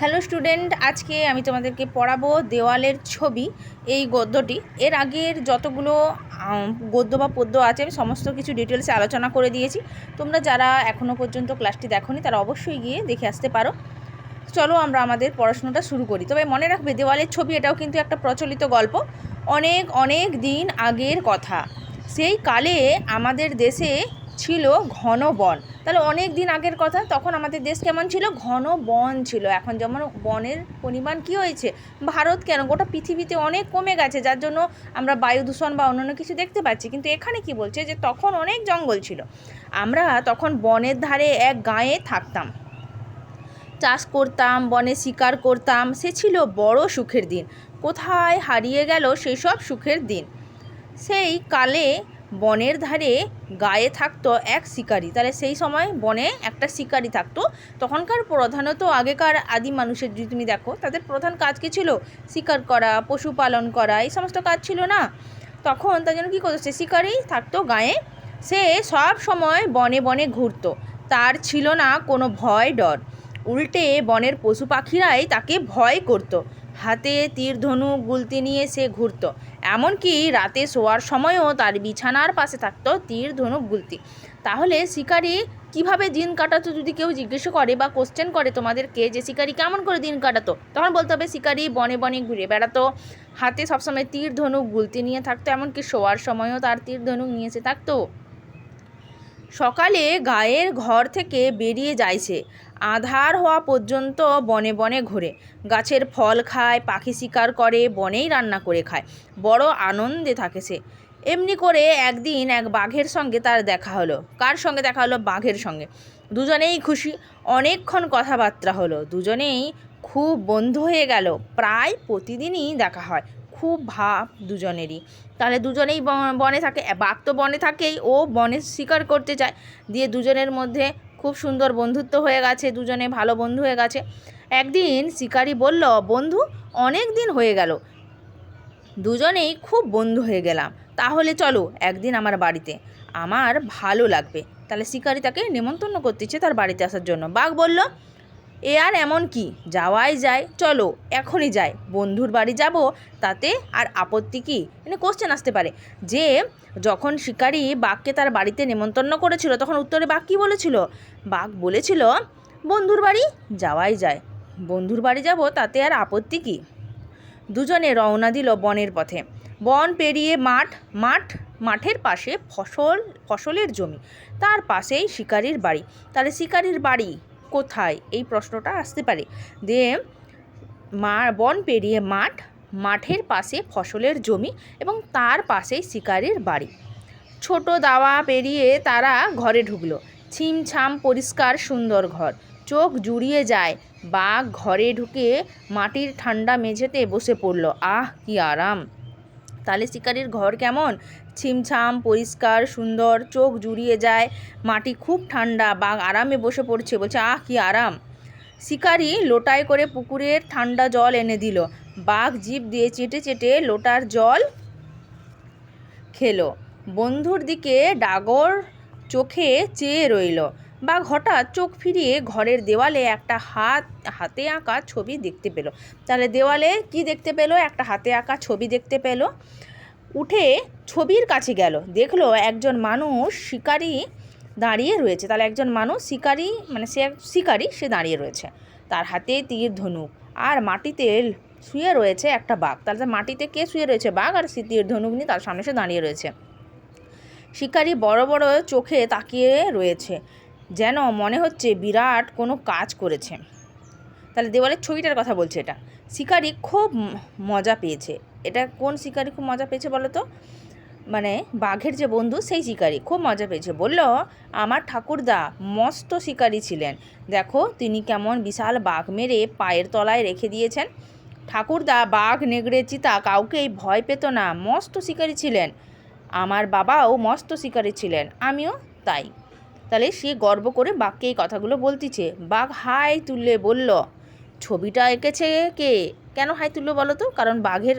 Hello student, আজকে আমি তোমাদেরকে পড়াবো দেওয়ালের ছবি, এই গদ্যটি। এর আগের যতগুলো গদ্য বা পদ্য আছে, আমি সমস্ত কিছু ডিটেলসে আলোচনা করে দিয়েছি। তোমরা যারা এখনও পর্যন্ত ক্লাসটি দেখোনি, তারা অবশ্যই গিয়ে দেখে আসতে পারো। চলো আমরা আমাদের পড়াশোনাটা শুরু করি। তবে মনে রাখবে, দেওয়ালের ছবি এটাও কিন্তু একটা প্রচলিত গল্প। অনেক অনেক দিন আগের কথা। সেই কালে আমাদের দেশে ছিল ঘন বন। তাহলে অনেক দিন আগের কথা, তখন আমাদের দেশ কেমন ছিল? ঘন বন ছিল। এখন যেমন বনের পরিমাণ কি হয়েছে? ভারত কেন? গোটা পৃথিবীতে অনেক কমে গেছে, যার জন্য আমরা বায়ু দূষণ বা অন্যান্য কিছু দেখতে পাচ্ছি। কিন্তু এখানে কি বলছে? যে তখন অনেক জঙ্গল ছিল। আমরা তখন বনের ধারে এক গাঁয়ে থাকতাম। চাষ করতাম, বনে শিকার করতাম। সে ছিল বড় সুখের দিন। কোথায় হারিয়ে গেল সেই সব সুখের দিন? সেই কালে বনের ধারে গায়ে থাকতো এক শিকারি। তাহলে সেই সময় বনে একটা শিকারি থাকতো। তখনকার প্রধানত আগেকার আদি মানুষের, যদি তুমি দেখো, তাদের প্রধান কাজ কী ছিল? শিকার করা, পশুপালন করা, এই সমস্ত কাজ ছিল না। তখন তার জন্য কী করতো? সে শিকারি থাকতো গায়ে। সে সব সময় বনে বনে ঘুরতো। তার ছিল না কোনো ভয় ডর। উল্টে বনের পশু পাখিরাই তাকে ভয় করত। হাতে তীর ধনুক গুলতি নিয়ে সে ঘুরত। এমনকি রাতে শোয়ার সময়ও তার বিছানার পাশে থাকতো তীর ধনুক গুলতি। তাহলে শিকারি কীভাবে দিন কাটাতো, যদি কেউ জিজ্ঞেস করে বা কোশ্চেন করে তোমাদেরকে যে শিকারি কেমন করে দিন কাটাতো, তখন বলতে হবে শিকারি বনে বনে ঘুরে বেড়াতো। হাতে সবসময় তীর ধনুক গুলতি নিয়ে থাকতো, এমনকি শোয়ার সময়ও তার তীর ধনুক নিয়ে এসে থাকতো। সকালে গায়ের ঘর থেকে বেরিয়ে সে। আধার হওয়া পর্যন্ত বনে বনে ঘোরে। গাছের ফল খায়, পাখি শিকার করে, বনেই রান্না করে খায়। বড় আনন্দে থাকে সে। এমনি করে একদিন এক বাঘের সঙ্গে তার দেখা হলো। কার সঙ্গে দেখা হলো? বাঘের সঙ্গে। দুজনেই খুশি। অনেকক্ষণ কথাবার্তা হলো। দুজনেই খুব বন্ধু হয়ে গেল। প্রায় প্রতিদিনই দেখা হয়। খুব ভাব দুজনেরই। তাহলে দুজনেই বনে থাকে বাঘ তো বনে থাকেই, ও বনে শিকার করতে চায়। দিয়ে দুজনের মধ্যে খুব সুন্দর বন্ধুত্ব হয়ে গেছে, দুজনে ভালো বন্ধু হয়ে গেছে। একদিন শিকারি বলল, বন্ধু, অনেক দিন হয়ে গেল। দুজনেই খুব বন্ধু হয়ে গেলাম। তাহলে চলো একদিন আমার বাড়িতে। আমার ভালো লাগবে। তাহলে শিকারি তাকে নেমন্তন্ন করতেছে তার বাড়িতে আসার জন্য। বাঘ বলল এ আর এমন কি? যাওয়াই যায়। চলো, এখনই যাই। বন্ধুর বাড়ি যাব, তাতে আর আপত্তি কি? মানে কোশ্চেন আসতে পারে। যে যখন শিকারি বাঘকে তার বাড়িতে নেমন্তন্ন করেছিল, তখন উত্তরে বাঘ কী বলেছিল? বাঘ বলেছিল, বন্ধুর বাড়ি যাওয়াই যায়। বন্ধুর বাড়ি যাব, তাতে আর আপত্তি কি? দুজনে রওনা দিল বনের পথে। বন পেরিয়ে মাঠ মাঠ, মাঠের পাশে ফসল, ফসলের জমি। তার পাশেই শিকারির বাড়ি। তাহলে শিকারির বাড়ি কোথায়? এই প্রশ্নটা আসতে পারে। দিয়ে মা, বন পেরিয়ে মাঠ, মাঠের পাশে ফসলের জমি এবং তার পাশেই শিকারির বাড়ি। ছোট দাওয়া পেরিয়ে তারা ঘরে ঢুকলো। ছিমছাম পরিষ্কার সুন্দর ঘর। চোখ জুড়িয়ে যায়। বাঘ ঘরে ঢুকে মাটির ঠান্ডা মেঝেতে বসে পড়ল। আহ, কি আরাম! তাহলে শিকারির ঘর কেমন? ছিমছাম, পরিষ্কার, সুন্দর, চোখ জুড়িয়ে যায়, মাটি খুব ঠান্ডা, বাঘ আরামে বসে পড়ছে, বলছে, আহ, কি আরাম! শিকারি লোটায় করে পুকুরের ঠান্ডা জল এনে দিল। বাঘ জিভ দিয়ে চেটে চেটে লোটার জল খেলো। বন্ধুর দিকে ডাগর চোখে চেয়ে রইল। বাঘ হঠাৎ চোখ ফিরিয়ে ঘরের দেওয়ালে একটা হাত, হাতে আঁকা ছবি দেখতে পেল। তাহলে দেওয়ালে কি দেখতে পেল? একটা হাতে আঁকা ছবি দেখতে পেল। উঠে ছবির কাছে গেল। দেখল একজন মানুষ শিকারি দাঁড়িয়ে রয়েছে। তাহলে একজন মানুষ শিকারি মানে সে শিকারি, সে দাঁড়িয়ে রয়েছে। তার হাতে তীর, ধনুক আর মাটিতে শুয়ে রয়েছে একটা বাঘ। তাহলে মাটিতে কে শুয়ে রয়েছে? বাঘ আর সে তীর, ধনুক নিয়ে তার সামনে সে দাঁড়িয়ে রয়েছে। শিকারি বড় বড় চোখে তাকিয়ে রয়েছে, যেন মনে হচ্ছে বিরাট কোনো কাজ করেছে। তাহলে দেওয়ালের ছবিটার কথা বলছে এটা। শিকারি খুব মজা পেয়েছে। এটা কোন শিকারি খুব মজা পেয়েছে বলো তো? মানে বাঘের যে বন্ধু সেই শিকারি খুব মজা পেয়েছে। বলল, আমার ঠাকুরদা মস্ত শিকারি ছিলেন। দেখো, তিনি কেমন বিশাল বাঘ মেরে পায়ের তলায় রেখে দিয়েছেন। ঠাকুরদা, বাঘ নেগড়ে চিতা, কাউকেই ভয় পেত না। মস্ত শিকারি ছিলেন। আমার বাবাও মস্ত শিকারি ছিলেন, আমিও তাই। তাহলে সে গর্ব করে বাঘকে এই কথাগুলো বলতিছে। বাঘ হাই তুললে বলল, ছবিটা এঁকেছে কে? কেন হাই তুললো বলো তো? কারণ বাঘের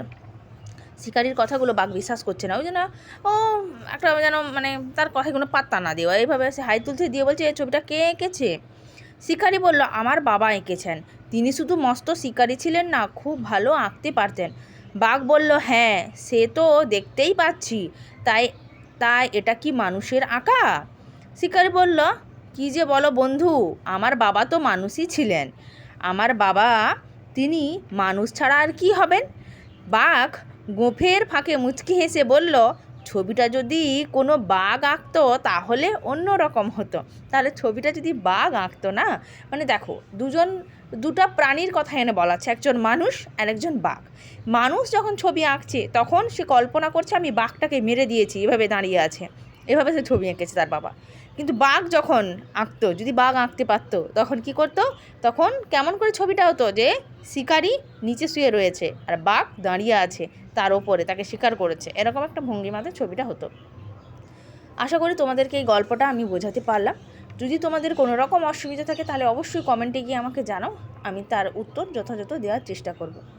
শিকারির কথাগুলো বাঘ বিশ্বাস করছে না। ওই জন্য ও একটা যেন মানে তার কথায় কোনো পাত্তা না দেওয়া। এইভাবে সে হাই তুলতে দিয়ে বলছে এই ছবিটা কে এঁকেছে? শিকারি বলল, আমার বাবা এঁকেছেন। তিনি শুধু মস্ত শিকারি ছিলেন না, খুব ভালো আঁকতে পারতেন। বাঘ বলল হ্যাঁ সে তো দেখতেই পাচ্ছি। তাই তাই এটা কি মানুষের আঁকা? শিকারি বলল, কি যে বলো বন্ধু, আমার বাবা তো মানুষই ছিলেন। আমার বাবা, তিনি মানুষ ছাড়া আর কি হবেন? বাঘ গোফের ফাঁকে মুচকি হেসে বলল, ছবিটা যদি কোনো বাঘ আঁকতো, তাহলে অন্য রকম হতো। তাহলে ছবিটা যদি বাঘ আঁকতো না? মানে দেখো, দুজন, দুটা প্রাণীর কথা এনে বলা আছে একজন মানুষ আর একজন বাঘ। মানুষ যখন ছবি আঁকছে, তখন সে কল্পনা করছে, আমি বাঘটাকে মেরে দিয়েছি, এভাবে দাঁড়িয়ে আছে। এভাবে সে ছবি এঁকেছে তার বাবা। কিন্তু বাঘ যখন আঁকতো, যদি বাঘ আঁকতে পারতো, তখন কি করতো? তখন কেমন করে ছবিটা হতো যে, শিকারি নিচে শুয়ে রয়েছে আর বাঘ দাঁড়িয়ে আছে তার ওপরে, তাকে শিকার করেছে। এরকম একটা ভঙ্গিমাতে ছবিটা হতো। আশা করি তোমাদেরকে এই গল্পটা আমি বোঝাতে পারলাম। যদি তোমাদের কোনো রকম অসুবিধা থাকে, তাহলে অবশ্যই কমেন্টে গিয়ে আমাকে জানাও। আমি তার উত্তর যথাযথ দেওয়ার চেষ্টা করব।